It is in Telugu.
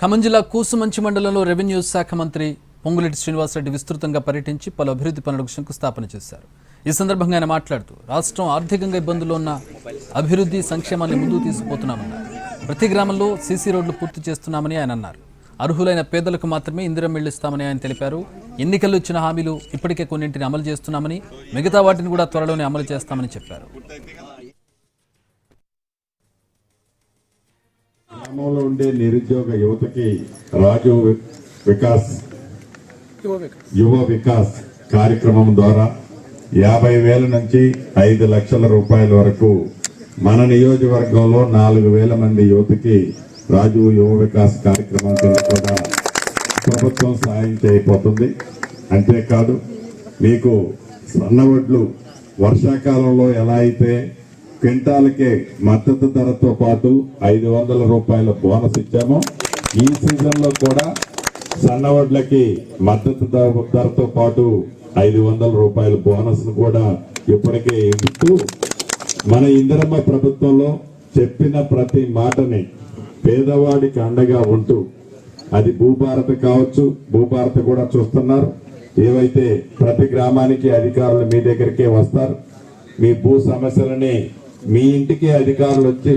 ఖమ్మం జిల్లా కూసుమంచి మండలంలో రెవెన్యూ శాఖ మంత్రి పొంగులెడ్డి శ్రీనివాసరెడ్డి విస్తృతంగా పర్యటించి పలు అభివృద్ధి పనులకు శంకుస్థాపన చేశారు. ఈ సందర్భంగా ఆయన మాట్లాడుతూ రాష్ట్రం ఆర్థికంగా ఇబ్బందుల్లో ఉన్న అభివృద్ధి సంక్షేమాన్ని ముందుకు తీసుకుపోతున్నామన్నారు. ప్రతి గ్రామంలో సీసీ రోడ్లు పూర్తి చేస్తున్నామని ఆయన అన్నారు. అర్హులైన పేదలకు మాత్రమే ఇందిరం ఇస్తామని ఆయన తెలిపారు. ఎన్నికల్లో ఇచ్చిన హామీలు ఇప్పటికే కొన్నింటిని అమలు చేస్తున్నామని మిగతా వాటిని కూడా త్వరలోనే అమలు చేస్తామని చెప్పారు. గ్రామంలో ఉండే నిరుద్యోగ యువతకి రాజు వికాస్. యువ వికాస్ కార్యక్రమం ద్వారా యాభై వేల నుంచి ఐదు లక్షల రూపాయల వరకు మన నియోజకవర్గంలో నాలుగు వేల మంది యువతకి రాజు యువ వికాస్ కార్యక్రమం కింద కూడా ప్రభుత్వం సాయం చేయబోతుంది. అంతేకాదు మీకు సన్నవడ్లు వర్షాకాలంలో ఎలా అయితే క్వింటాలకే మద్దతు ధరతో పాటు ఐదు వందల రూపాయల బోనస్ ఇచ్చాము. ఈ సీజన్లో కూడా సన్నవడ్లకి మద్దతు ధర- ధరతో పాటు ఐదు వందల రూపాయల బోనస్ కూడా ఇప్పటికే ఇస్తూ మన ఇందిరమ్మ ప్రభుత్వంలో చెప్పిన ప్రతి మాటని పేదవాడికి అండగా ఉంటూ అది భూభారత కావచ్చు భూభారత కూడా చూస్తున్నారు. ఏవైతే ప్రతి గ్రామానికి అధికారులు మీ దగ్గరికే వస్తారు మీ భూ సమస్యలని మీ ఇంటికి అధికారులు వచ్చి